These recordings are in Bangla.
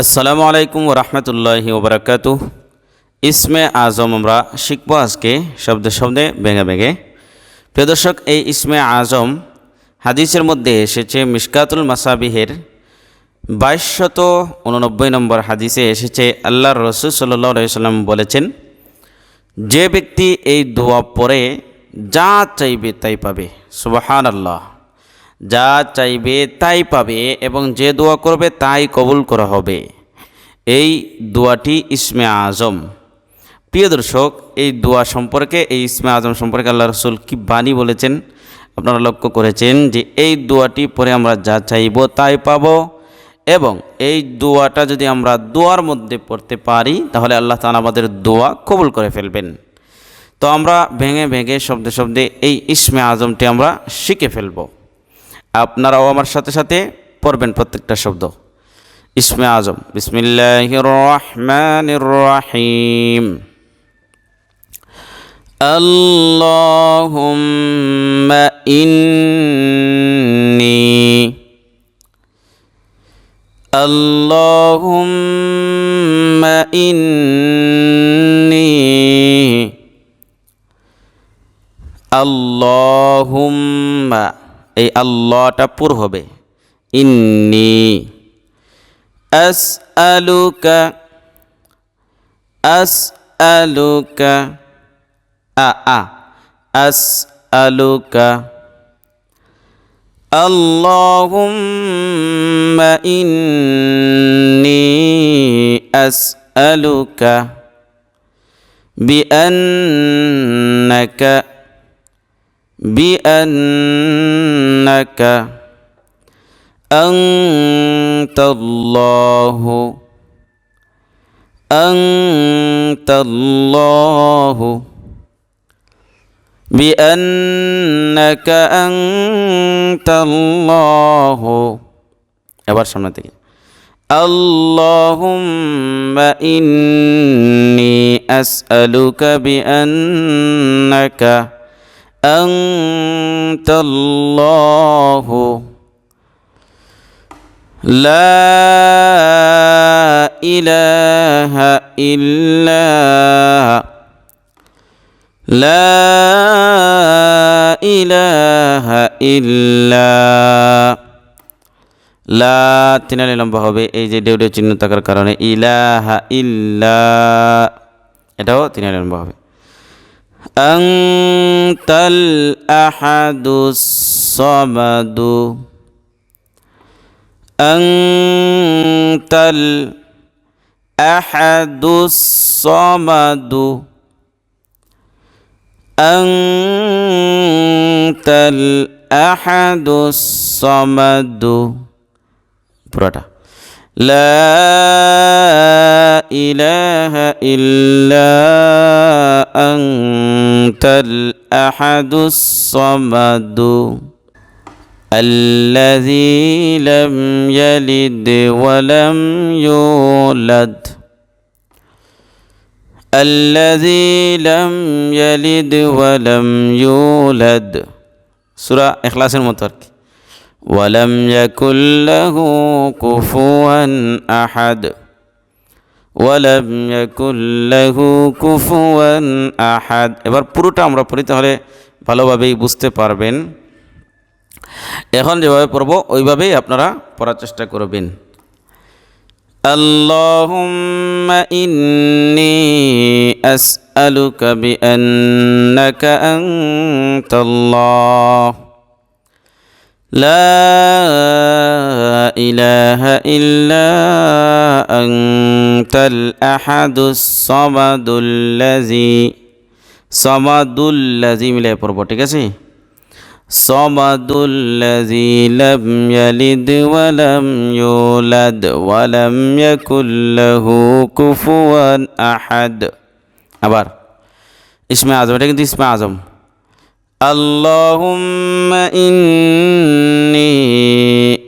আসসালামু আলাইকুম রহমতুল্লাহি ওবরাকাতু ইসমে আজম আমরা শিখব আজকে শব্দে শব্দে, ভেঙে ভেঙে। প্রিয় এই ইসমে আজম হাদিসের মধ্যে এসেছে, মিশকাতুল মাসাবিহের বাইশশত উননব্বই নম্বর হাদিসে এসেছে আল্লাহ রসুল সাল্লাহ সাল্লাম বলেছেন, যে ব্যক্তি এই দোয়া পড়ে, যা চাইবে তাই পাবে। সুবাহান আল্লাহ যা চাইবে তাই পাবে এবং যে দোয়া করবে তাই কবুল করা হবে। এই দোয়াটি ইসমে আজম। প্রিয় দর্শক, এই দোয়া সম্পর্কে, এই ইসমে আজম সম্পর্কে আল্লাহ রসুল কি বাণী বলেছেন? আপনারা লক্ষ্য করেছেন যে এই দোয়াটি পরে আমরা যা চাইব তাই পাব এবং এই দোয়াটা যদি আমরা দোয়ার মধ্যে পড়তে পারি, তাহলে আল্লাহ তালা আমাদের দোয়া কবুল করে ফেলবেন। তো আমরা ভেঙে ভেঙে শব্দে শব্দে এই ইসমে আজমটি আমরা শিখে ফেলব। আপনারাও আমার সাথে সাথে পড়বেন প্রত্যেকটা শব্দ ইসমে আজম বিসমিল্লাহ রহমান রহিম اللهم إني اللهم إني আল্লাহুম্মা এই আল্লাহটা পুর হবে ইন্নি আস আলুকা আস আলুকা আ আ আস আলুকা اللهم إني أسألك بأنك بأنك أنت الله أنت الله بأنك أنت الله এবার সামনে থেকে اللهم إني أسألك بأنك أنت الله لا إله إلا لا إله إلا লা তিনালি লম্বা হবে এই যে ডেউডে চিহ্ন থাকার কারণে ইলাহা ইল্লা এটাও তিনালি লম্বা হবে أنت الأحد الصمد أنت الأحد الصمد أنت الأحد الصمد পুরোটা لا إله إلا أنت الأحد الصمد الذي لم يلد ولم يولد الذي لم يلد ولم يولد سورة إخلاص المترك. ولم يكن له كفوا أحد ওয়ালাম ইয়াকুল লাহু কুফুয়ান আহাদ এবার পুরোটা আমরা পড়ি তাহলে ভালোভাবেই বুঝতে পারবেন এখন যেভাবে পড়ব ওইভাবেই আপনারা পড়ার চেষ্টা করবেন اللهم إني أسألك بأنك أنت الله لا إله إلا أنت الأحد الصمد الذي صمد الذي মিলে পড়ব ঠিক আছে صمد الذي لم يلد ولم يولد ولم يكن له كفوا أحد আবার ইসমে আজম এটা কিন্তু ইসমে আজম اللهم إني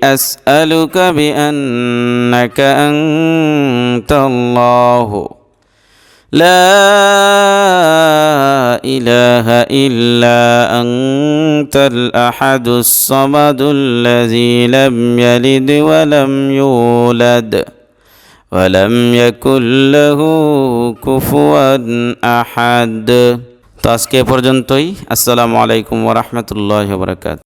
أسألك بأنك أنت الله. لا إله إلا أنت الأحد الصمد الذي لم يلد ولم يولد ولم يكن له كفوا أحد. তো আজকে এ পর্যন্তই। আসসালামু আলাইকুম ওরহমতুল্লাহ বরকাত